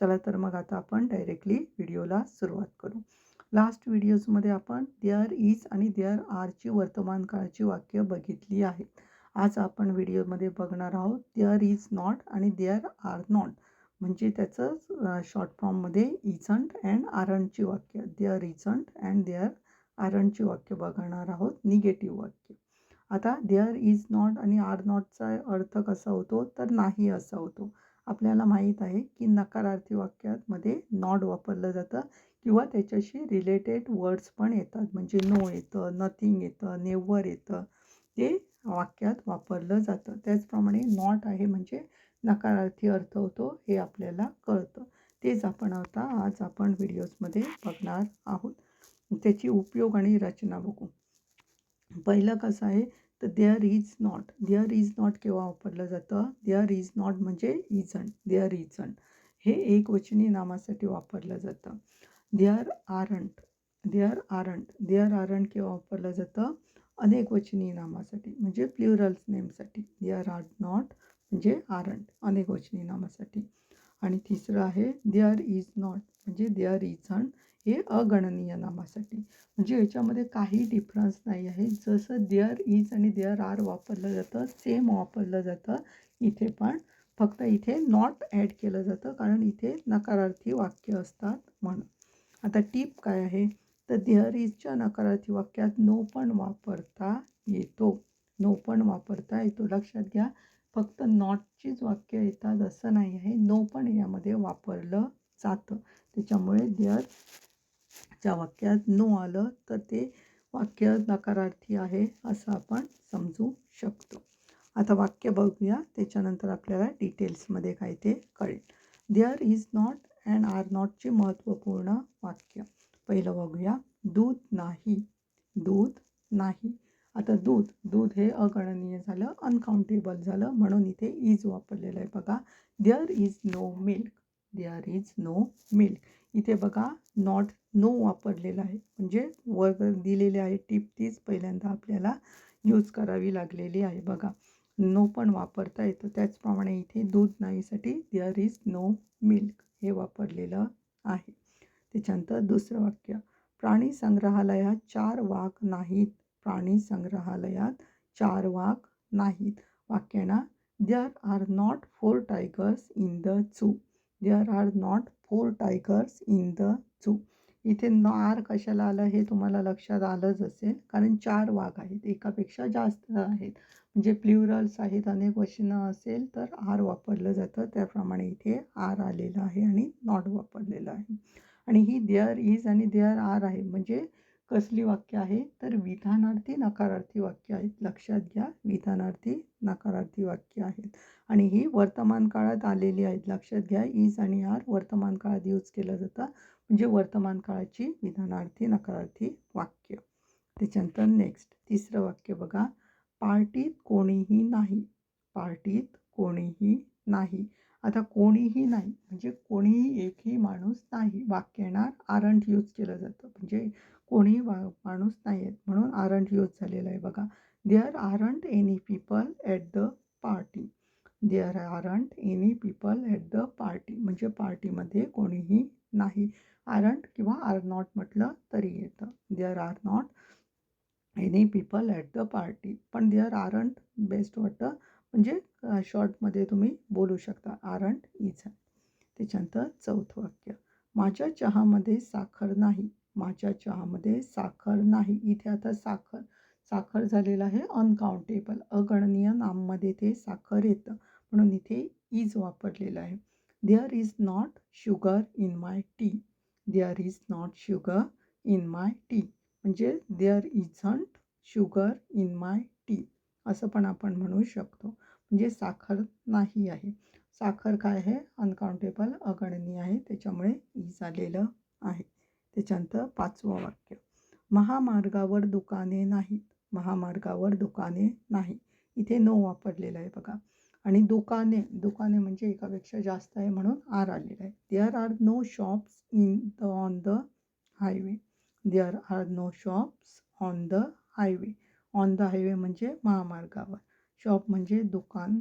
चला तर मग आता आपण डायरेक्टली व्हिडिओला सुरुवात करू. लास्ट व्हिडिओजमध्ये आपण देअर इज आणि देअर आरची वर्तमान काळाची वाक्य बघितली आहेत आज आपण व्हिडिओमध्ये बघणार आहोत देअर इज नॉट आणि देअर आर नॉट म्हणजे त्याचं शॉर्ट फॉर्ममध्ये इजंट अँड आरणची वाक्य. देअर इजंट अँड देअर आरणची वाक्य बघणार आहोत. निगेटिव्ह वाक्य. आता देअर इज नॉट आणि आर नॉटचा अर्थ कसा होतो? तर नाही असा होतो. आपल्याला माहीत आहे की नकारार्थी वाक्यामध्ये नॉट वापरलं जातं किंवा त्याच्याशी रिलेटेड वर्ड्स पण येतात. म्हणजे नो येतं नथिंग येतं नेवर येतं. ते वाक्यात वापरलं जातं. त्याचप्रमाणे नॉट आहे म्हणजे नकारार्थी अर्थ होतो हे आपल्याला कळतं. तेच आपण आता आज आपण व्हिडिओजमध्ये बघणार आहोत. त्याची उपयोग आणि रचना बघू. पहिलं कसं आहे तर there is not there is not केव्हा वापरलं जातं? देअर इज नॉट म्हणजे इजन देअर इजन हे एकवचनी नामासाठी वापरलं जातं. There aren't there aren't there aren't केव्हा वापरलं जातं? अनेकवचनी नामासाठी. म्हणजे प्ल्युरल्स नेमसाठी देअर आर नॉट म्हणजे आरंट अनेकवचनी नामासाठी. आणि तिसरं आहे देअर इज नॉट म्हणजे देअर इझंट हे अगणनीय नामासाठी म्हणजे याच्यामध्ये काही डिफरन्स नाही आहे. जसं देअर इज आणि देअर आर वापरलं जातं सेम वापरलं जातं इथे पण. फक्त इथे नॉट ॲड केलं जातं कारण इथे नकारार्थी वाक्य असतात म्हणून. आता टीप काय आहे? तर देअर इजच्या नकारार्थी वाक्यात नो पण वापरता येतो. नो पण वापरता येतो. लक्षात घ्या. फक्त नॉटचीच वाक्य येतात असं नाही आहे. नो पण यामध्ये वापरलं जातं. त्याच्यामुळे देअर ज्या वाक्यात नो आलं तर ते वाक्य नकारार्थी आहे असं आपण समजू शकतो. आता वाक्य बघूया. त्याच्यानंतर आपल्याला डिटेल्समध्ये काय ते कळेल. There is not and are नॉटचे महत्त्वपूर्ण वाक्य. पहिलं बघूया. दूध नाही. दूध नाही. आता दूध दूध हे अगणनीय झालं अनकाउंटेबल झालं म्हणून इथे इज वापरलेलं आहे. बघा. There is no milk. There is no milk इथे बघा नॉट नो वापरलेला आहे. म्हणजे वर दिलेले आहे टीप तीच पहिल्यांदा आपल्याला यूज करावी लागलेली आहे बघा. नो पण वापरता येतं. त्याचप्रमाणे इथे दूध नाहीसाठी देअर इज नो मिल्क हे वापरलेलं आहे. त्याच्यानंतर दुसरं वाक्य. प्राणी संग्रहालयात चार वाघ नाहीत. प्राणी संग्रहालयात चार वाघ नाहीत. वाक्यांना there are not four tigers in the zoo there are not four tigers in the zoo इथे नार आर कशाला आलं हे तुम्हाला लक्षात आलंच असेल. कारण चार वाघ आहेत. एकापेक्षा जास्त आहेत. म्हणजे प्ल्युरल्स आहेत. अनेक वचनं असेल तर आर वापरलं जातं. त्याप्रमाणे इथे आर आलेलं आहे आणि नॉट वापरलेलं आहे. आणि ही देअर इज आणि देअर आर आहे. म्हणजे कसली वाक्य आहे? तर विधानार्थी नकारार्थी वाक्य आहेत. लक्षात घ्या विधानार्थी नकारार्थी वाक्य आहेत. आणि ही वर्तमान काळात आलेली आहेत. लक्षात घ्या इज आणि आर वर्तमान काळात यूज केलं जातं. म्हणजे वर्तमान काळाची विधानार्थी नकारार्थी वाक्य. त्याच्यानंतर नेक्स्ट तिसरं वाक्य बघा. पार्टीत कोणीही नाही. पार्टीत कोणीही नाही. आता कोणीही नाही म्हणजे कोणीही एकही माणूस नाही. वाक्य येणार आरंट यूज केलं जातं. म्हणजे कोणी वा माणूस नाही आहेत म्हणून आरंट यूज झालेला आहे बघा. There aren't any people at the party there aren't any people at the party म्हणजे पार्टीमध्ये कोणीही नाही. आरंट किंवा आर नॉट म्हटलं तरी येतं. There are not any people at the party पण देअर आरंट बेस्ट वाटतं. म्हणजे शॉर्टमध्ये तुम्ही बोलू शकता. आरंट इज त्याच्यानंतर चौथं वाक्य. माझ्या चहामध्ये साखर नाही. माझ्या चहामध्ये साखर नाही. इथे आता साखर साखर झालेलं आहे. अनकाउंटेबल अगणनीय नाममध्ये ते साखर येतं. म्हणून इथे इज वापरलेलं आहे. There is not sugar in my tea there is not sugar in my tea म्हणजे there isn't sugar in my tea असं पण आपण म्हणू शकतो. म्हणजे साखर नाही आहे. साखर काय आहे? अनकाउंटेबल अगणनीय आहे. त्याच्यामुळे इज आलेलं आहे. त्याच्यानंतर पाचवं वाक्य. महामार्गावर दुकाने नाहीत. महामार्गावर दुकाने नाही इथे नो वापरलेलं आहे बघा. आणि दुकाने दुकाने म्हणजे एकापेक्षा जास्त आहे म्हणून आर आलेलं आहे. There are no shops in the on the highway there are no shops on the highway on the highway म्हणजे महामार्गावर. शॉप म्हणजे दुकान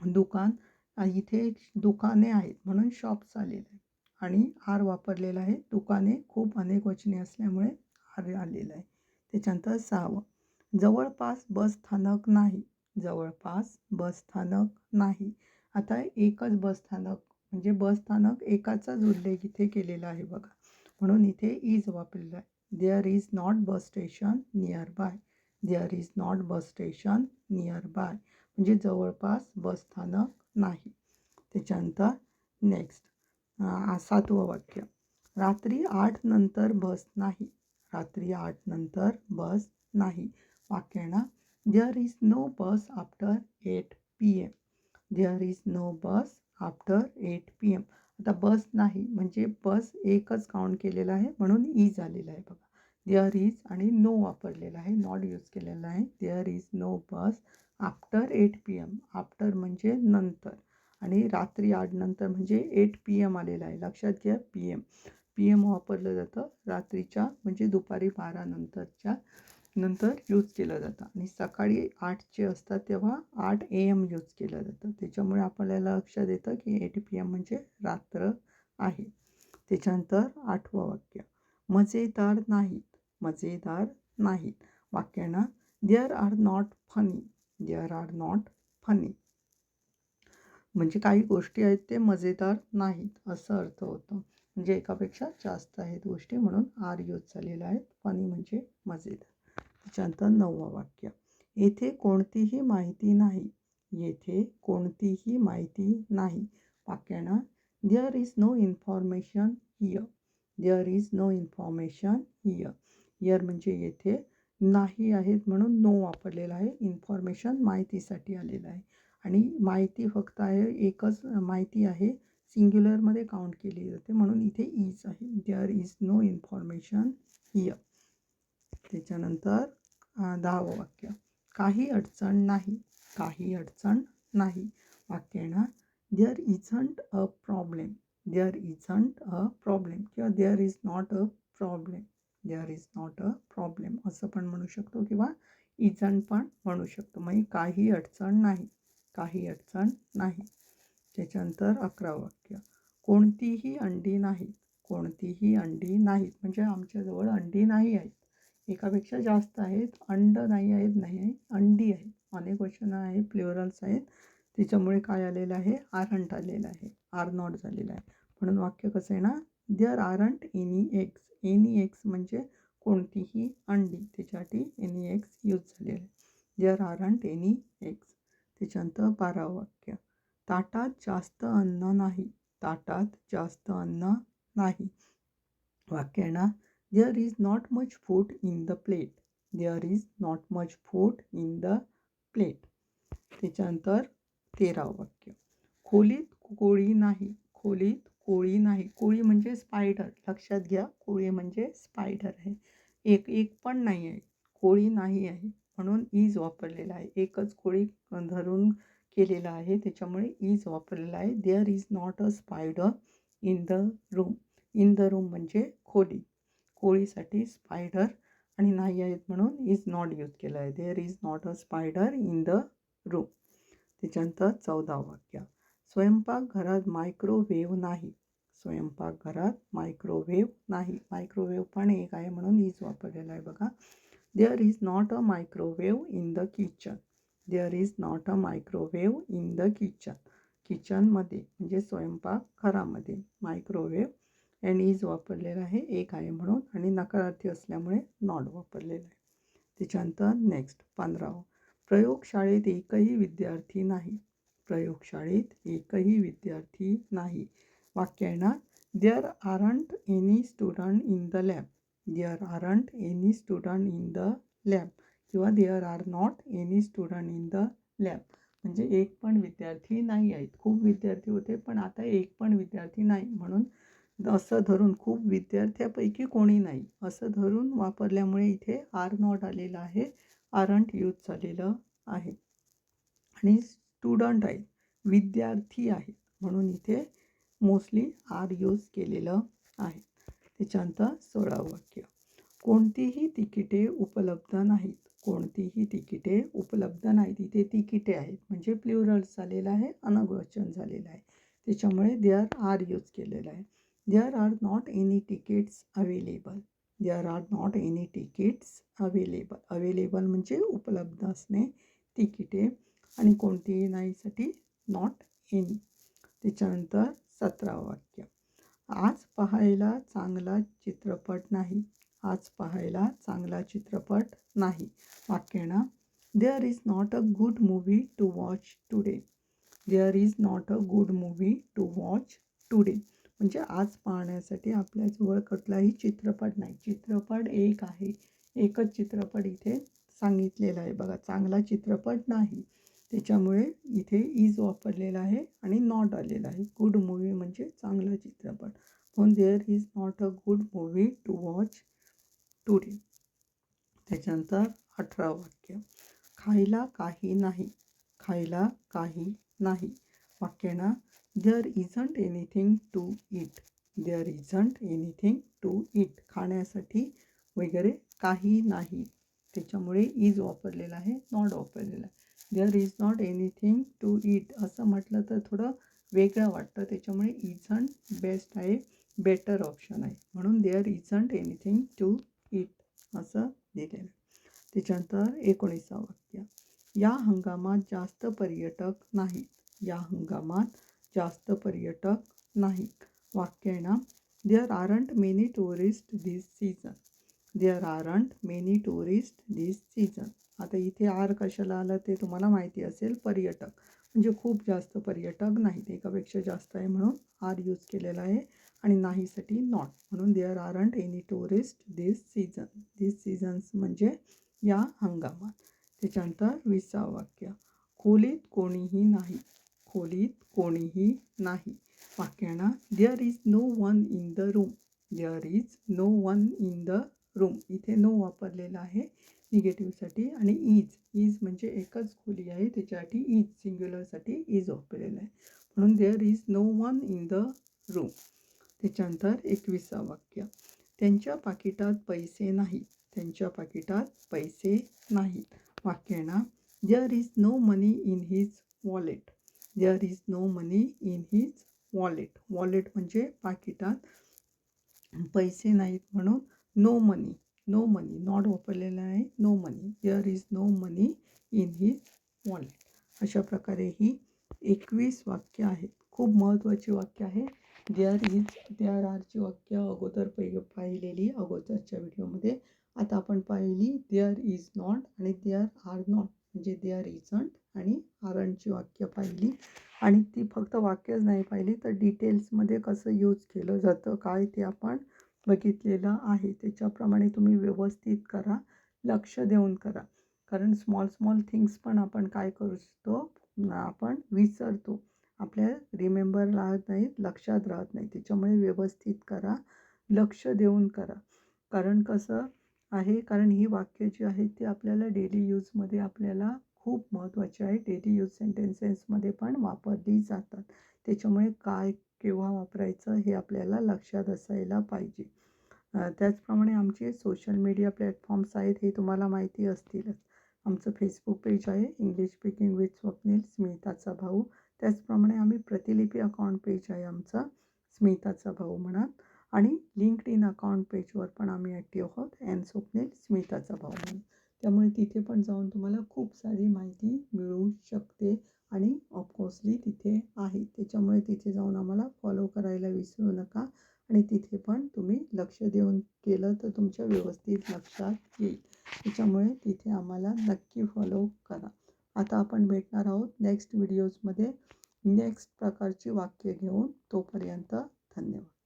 दुकान. इथे दुकाने आहेत म्हणून शॉप्स आलेलं आहे आणि आर वापरलेला आहे. दुकाने खूप अनेक वचने असल्यामुळे आर आलेलं आहे. त्याच्यानंतर सहावं. जवळपास बस स्थानक नाही. जवळपास बस स्थानक नाही. आता एकच बस स्थानक म्हणजे बस स्थानक एकाचाच उल्लेख इथे केलेला आहे बघा. म्हणून इथे इज वापरलेला आहे. There is not bus station near by there is not bus station near by म्हणजे जवळपास बस स्थानक नाही. त्याच्यानंतर नेक्स्ट सातवं वाक्य. रात्री आठ नंतर बस नाही. रात्री आठ नंतर बस नाही. वाक्याना there is no bus after eight P M there is no bus after eight P M आता बस नाही म्हणजे बस एकच काउंट केलेला आहे म्हणून e ई झालेला आहे बघा. देअर इज आणि नो वापरलेला आहे नॉट यूज केलेला आहे. There is no bus after eight P M after म्हणजे नंतर. आणि रात्री आठ नंतर म्हणजे एट पी एम आलेलं आहे. लक्षात घ्या पी एम पी एम वापरलं जातं रात्रीच्या म्हणजे दुपारी बारानंतरच्या नंतर यूज केलं जातं. आणि सकाळी आठचे असतात तेव्हा आठ ए एम यूज केलं जातं. त्याच्यामुळे आपल्याला लक्षात येतं की एट पी एम म्हणजे रात्र आहे. त्याच्यानंतर आठवं वाक्य. मजेदार नाहीत. मजेदार नाहीत. वाक्यांना there are not funny there are not funny म्हणजे काही गोष्टी आहेत ते मजेदार नाहीत असं अर्थ होतो. म्हणजे एकापेक्षा जास्त आहेत गोष्टी म्हणून आर यूज झालेला आहे फनी म्हणजे मजेदार. त्याच्यानंतर नववं वाक्य. येथे कोणतीही माहिती नाही. येथे कोणतीही माहिती नाही. वाक्यानं there is no information here there is no information here here म्हणजे येथे नाही आहेत म्हणून नो वापरलेला आहे. इन्फॉर्मेशन माहितीसाठी आलेलं आहे. आणि माहिती फक्त आहे एकच माहिती आहे सिंग्युलरमध्ये काउंट केली जाते. म्हणून इथे इज आहे. There is no information here त्याच्यानंतर दहावं वाक्य. काही अडचण नाही. काही अडचण नाही. वाक्य येणार there isn't a problem there isn't a problem किंवा there is not a problem there is not a problem असं पण म्हणू शकतो किंवा इझंट पण म्हणू शकतो. म्हणजे काही अडचण नाही. काही अडचण नाही. त्याच्यानंतर अकरा वाक्य. कोणतीही अंडी नाहीत. कोणतीही अंडी नाहीत. म्हणजे आमच्याजवळ अंडी नाही आहेत. एकापेक्षा जास्त आहेत. अंड नाही आहेत. नाही आहे. अंडी आहेत. अनेक वचनं आहेत. प्लेवरल्स आहेत. त्याच्यामुळे काय आलेलं आहे? आरंट आलेलं आहे. आर नॉट झालेलं आहे. म्हणून वाक्य कसं आहे ना? There aren't any eggs any eggs म्हणजे कोणतीही अंडी. त्याच्यासाठी एनी एक्स यूज झालेलं आहे. देअर आरंट एनी एक्स त्याच्यानंतर बारावं वाक्य. ताटात जास्त अन्न नाही. ताटात जास्त अन्न नाही. वाक्य ना there is not much food in the plate there is not much food in the plate त्याच्यानंतर तेरावं वाक्य. खोलीत कोळी नाही. खोलीत कोळी नाही. कोळी म्हणजे स्पायडर लक्षात घ्या. कोळी म्हणजे स्पायडर आहे. एक एक पण नाही आहे. कोळी नाही आहे. म्हणून इज वापरलेला आहे. एकच कोळी धरून केलेला आहे. त्याच्यामुळे इज वापरलेला आहे. There is not a spider in the room in the room म्हणजे खोली. कोळीसाठी स्पायडर आणि नाही आहेत म्हणून इज नॉट यूज केलं आहे. There is not a spider in the room त्याच्यानंतर चौदा वाक्य. स्वयंपाकघरात मायक्रोवेव्ह नाही. स्वयंपाकघरात मायक्रोवेव्ह नाही. मायक्रोवेव्ह पण एक आहे म्हणून ईज वापरलेला आहे बघा. There is not a microwave in the kitchen there is not a microwave in the kitchen किचनमध्ये म्हणजे स्वयंपाकघरामध्ये मायक्रोवेव्ह अँड इज वापरलेला आहे. एक आहे म्हणून आणि नकारार्थी असल्यामुळे नॉट वापरलेलं आहे. त्याच्यानंतर नेक्स्ट पंधरावं. प्रयोगशाळेत एकही विद्यार्थी नाही. प्रयोगशाळेत एकही विद्यार्थी नाही. वाक्य आहे there aren't any student in the lab there aren't any student in the lab किंवा there are not any student in the lab म्हणजे एक पण विद्यार्थी नाही आहेत. खूप विद्यार्थी होते पण आता एक पण विद्यार्थी नाही. म्हणून असं धरून खूप विद्यार्थ्यापैकी कोणी नाही. असं धरून वापरल्यामुळे इथे आर नॉट आलेलं आहे. आरंट यूज झालेलं आहे. आणि स्टुडंट आहेत. विद्यार्थी आहेत. म्हणून इथे मोस्टली आर यूज केलेलं आहे. त्याच्यानंतर सोळावं वाक्य. कोणतीही तिकिटे उपलब्ध नाहीत. कोणतीही तिकिटे उपलब्ध नाहीत. इथे तिकिटे आहेत. म्हणजे प्ल्युरल झालेलं आहे अनगवचन झालेलं आहे. त्याच्यामुळे देअर आर यूज केलेलं आहे. There are not any tickets available there are not any tickets available available म्हणजे उपलब्ध असणे तिकिटे आणि कोणतीही नाहीसाठी नॉट एनी त्याच्यानंतर सतरावं वाक्य. आज पाहायला चांगला चित्रपट नाही. आज पाहायला चांगला चित्रपट नाही. वाक्य ना there is not a good movie to watch today there is not a good movie to watch today म्हणजे आज पाहण्यासाठी आपल्याजवळ कुठलाही चित्रपट नाही. चित्रपट एक आहे. एकच चित्रपट इथे सांगितलेला आहे. बघा चांगला चित्रपट नाही. त्याच्यामुळे इथे इज वापरलेला आहे आणि नॉट आलेला आहे. गुड मूवी म्हणजे चांगला चित्रपट. पण there is not a good movie to watch today त्याच्यानंतर अठरा वाक्य. खायला काही नाही. खायला काही नाही. वाक्य ना? There isn't anything to eat there isn't anything to eat खाण्यासाठी वगैरे काही नाही. त्याच्यामुळे इज वापरलेला आहे नॉट वापरलेला आहे. There is not anything to eat असं म्हटलं तर थोडं वेगळं वाटतं. त्याच्यामुळे इजंट बेस्ट आहे बेटर ऑप्शन आहे. म्हणून there isn't anything to eat असं दिलेलं त्याच्यानंतर एकोणीसा वाक्य. या हंगामात जास्त पर्यटक नाहीत. या हंगामात जास्त पर्यटक नाहीत. वाक्य आहे ना? There aren't many tourist this season there aren't many tourist this season आता इथे आर कशाला आलं ते तुम्हाला माहिती असेल पर्यटक. म्हणजे खूप जास्त पर्यटक नाहीत एकापेक्षा जास्त आहे म्हणून आर यूज केलेला आहे. आणि नाहीसाठी नॉट. म्हणून there aren't any tourist this season this seasons म्हणजे या हंगामात. त्याच्यानंतर विसा वाक्य. खोलीत कोणीही नाही. खोलीत कोणीही नाही. वाक्यांना there is no one in the room there is no one in the room इथे नो वापरलेला आहे. निगेटिव्हसाठी आणि इज इज म्हणजे एकच खोली आहे त्याच्यासाठी इज सिंग्युलरसाठी इज वापरलेलं आहे. म्हणून there is no one in the room त्याच्यानंतर एकविसा वाक्य. त्यांच्या पाकिटात पैसे नाही. त्यांच्या पाकिटात पैसे नाहीत वाक्य ना? There is no money in his wallet there is no money in his wallet wallet म्हणजे पाकिटात पैसे नाहीत म्हणून no money no money not वापरलेलं आहे no money there is no money in his wallet अशा प्रकारे ही एकवीस वाक्य आहेत खूप महत्त्वाची वाक्य आहे. देअर इज देअर आरची वाक्य अगोदर पै पाहिलेली अगोदरच्या व्हिडिओमध्ये आता आपण पाहिली देअर इज नॉट आणि देअर आर नॉट म्हणजे देअर इजंट आणि आरंटची वाक्य पाहिली. आणि ती फक्त वाक्यच नाही पाहिली तर डिटेल्समध्ये कसं यूज केलं जातं काय ते आपण बघितलेलं आहे. त्याच्याप्रमाणे तुम्ही व्यवस्थित करा. लक्ष देऊन करा. कारण स्मॉल स्मॉल थिंग्स पण आपण काय करू शकतो? आपण विसरतो. आपल्या रिमेंबर राहत नाहीत लक्षात राहत नाही. त्याच्यामुळे व्यवस्थित करा. लक्ष देऊन करा. कारण कसं आहे? कारण ही वाक्य जी आहेत ती आपल्याला डेली यूजमध्ये आपल्याला खूप महत्त्वाची आहे. डेली यूज सेंटेन्सेसमध्ये पण वापरली जातात. त्याच्यामुळे काय केव्हा वापरायचं हे आपल्याला लक्षात असायला पाहिजे. त्याचप्रमाणे आमचे सोशल मीडिया प्लॅटफॉर्म्स आहेत हे तुम्हाला माहिती असतीलच. आमचं फेसबुक पेज आहे इंग्लिश स्पीकिंग विथ स्वप्नील स्मिताचा भाऊ. त्याचप्रमाणे आम्ही प्रतिलिपी अकाउंट पेज आहे आमचा स्मिताचा भाऊ म्हणत आणि लिंक्ड इन अकाउंट पेजवर पण आम्ही ॲक्टिव्ह आहोत अँड स्वप्नील स्मिताचा भाऊ म्हणून त्यामुळे तिथे पण जाऊन तुम्हाला खूप सारी माहिती मिळू शकते आणि ऑफकोर्सली तिथे आहे. त्याच्यामुळे तिथे जाऊन आम्हाला फॉलो करायला विसरू नका आणि तिथे पण तुम्ही लक्ष देऊन केलं तर तुमच्या व्यवस्थित लक्षात येईल. त्याच्यामुळे तिथे आम्हाला नक्की फॉलो करा. आता आपण भेटणार आहोत नेक्स्ट व्हिडिओजमध्ये नेक्स्ट प्रकारची वाक्य घेऊन तोपर्यंत धन्यवाद.